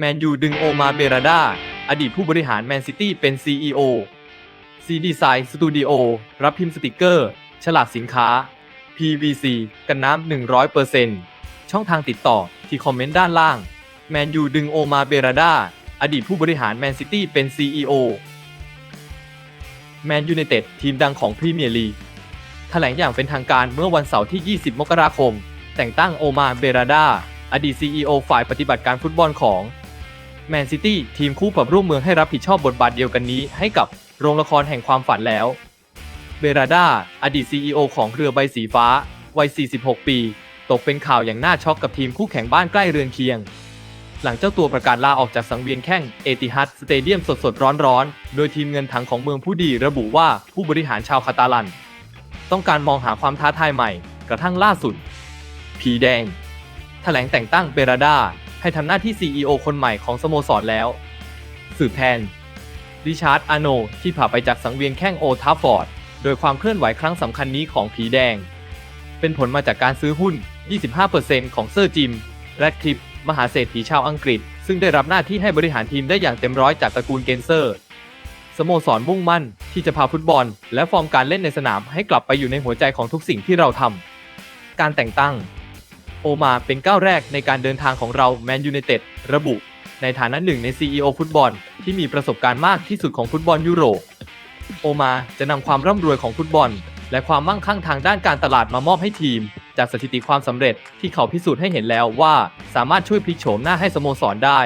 แมนยูดึงโอมาเบราดา อดีตผู้บริหารแมนซิตี้เป็น CEO ซีดีไซน์สตูดิโอรับพิมพ์สติกเกอร์ ฉลากสินค้า PVC กันน้ำ100%ช่องทางติดต่อที่คอมเมนต์ด้านล่าง แมนยูดึงโอมาเบราดา อดีตผู้บริหารแมนซิตี้เป็น CEO แมนยูไนเต็ดทีมดังของพรีเมียร์ลีกแถลงอย่างเป็นทางการเมื่อวันเสาร์ที่ 20 มกราคม แต่งตั้งโอมาเบราดา อดีต CEO ฝ่ายปฏิบัติการฟุตบอลของ แมนซิตี้ทีมคู่ปรับร่วมเมืองให้รับผิดชอบบทบาทเดียวกันนี้ ให้กับโรงละครแห่งความฝันแล้ว เบราดาอดีต CEO ของเรือใบสีฟ้า วัย 46 ปี ตกเป็นข่าวอย่างน่าช็อกกับทีมคู่แข่งบ้านใกล้เรือนเคียง หลังเจ้าตัวประกาศลาออกจากสังเวียนแข่งเอติฮัดสเตเดียมสดๆร้อนๆ โดยทีมเงินถังของเมืองผู้ดีระบุว่าผู้บริหารชาวคาตาลัน ต้องการมองหาความท้าทายใหม่ กระทั่งล่าสุด ผีแดง แถลงแต่งตั้งเบราดา ให้ทำหน้าที่ CEO คนใหม่ของสโมสรแล้ว สืบแทนริชาร์ดอาโนที่ผ่าไปจากสังเวียนแข้งโอลด์ทัฟฟอร์ด โดยความเคลื่อนไหวครั้งสำคัญนี้ของผีแดง เป็นผลมาจากการซื้อหุ้น 25%ของเซอร์จิม และคลิป มหาเศรษฐีชาวอังกฤษ ซึ่งได้รับหน้าที่ให้บริหารทีมได้อย่างเต็มร้อยจากตระกูลเกนเซอร์ สโมสรมุ่งมั่น ที่จะพาฟุตบอล และฟอร์มการเล่นในสนามให้กลับไปอยู่ในหัวใจของทุกสิ่งที่เราทำการแต่งตั้ง โอมาเป็นก้าวแรกในการเดินทางของเราแมนยู i นเต็ดระบุ ในฐานะหนึ่งใน CEO ฟุตบอล ที่มีประสบการณ์มากที่สุดของฟุตบอลยุโรปโอมาจะนำความร่ำรวยของฟุตบอล และความมั่งคั่งทางด้านการตลาดมามอบให้ทีม จากสถิติความสำเร็จที่เขาพิสูจน์ให้เห็นแล้วว่าสามารถช่วยพลิกโฉมหน้าให้สโมสรได้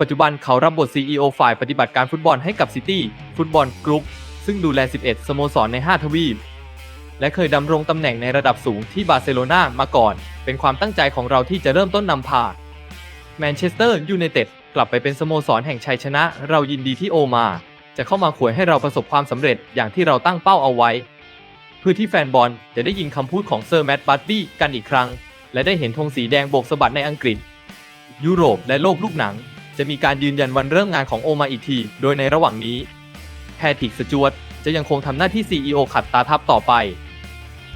ปัจจุบันเขารับบท CEO ฝ่ายปฏิบัติการฟุตบอลให้กับซิตี้ฟุตบอลกรุ๊ปซึ่งดูแล 11 สโมสรใน 5 ทวีป และเคยดำรงตำแหน่งในระดับสูงที่บาร์เซโลนามาก่อน เป็นความตั้งใจของเราที่จะเริ่มต้นนำพาแมนเชสเตอร์ยูไนเต็ดกลับไปเป็นสโมสรแห่งชัยชนะ เรายินดีที่โอมา จะเข้ามาขวยให้เราประสบความสำเร็จอย่างที่เราตั้งเป้าเอาไว้ เพื่อที่แฟนบอลจะได้ยินคำพูดของเซอร์แมตต์บัตตี้กันอีกครั้ง และได้เห็นธงสีแดงโบกสะบัดในอังกฤษ ยุโรปและโลกลูกหนัง จะมีการยืนยันวันเริ่มงานของโอมาอีกที โดยในระหว่างนี้แพทริกสจวตจะยังคงทำหน้าที่ CEO ขัดตาทับต่อไป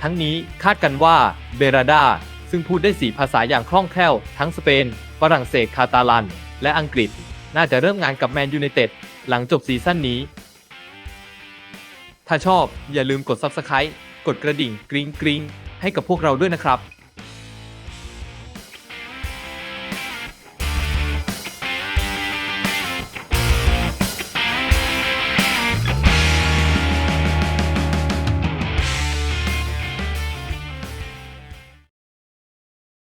ทั้งนี้คาดกันว่าเบราดา ซึ่งพูดได้ 4 ภาษาอย่างคล่องแคล่ว ทั้งสเปน ฝรั่งเศส คาตาลัน และอังกฤษ น่าจะเริ่มงานกับแมนยูไนเต็ดหลังจบซีซั่นนี้ ถ้าชอบอย่าลืมกด Subscribe กดกระดิ่งกริ๊งกริ๊งให้กับพวกเราด้วยนะครับ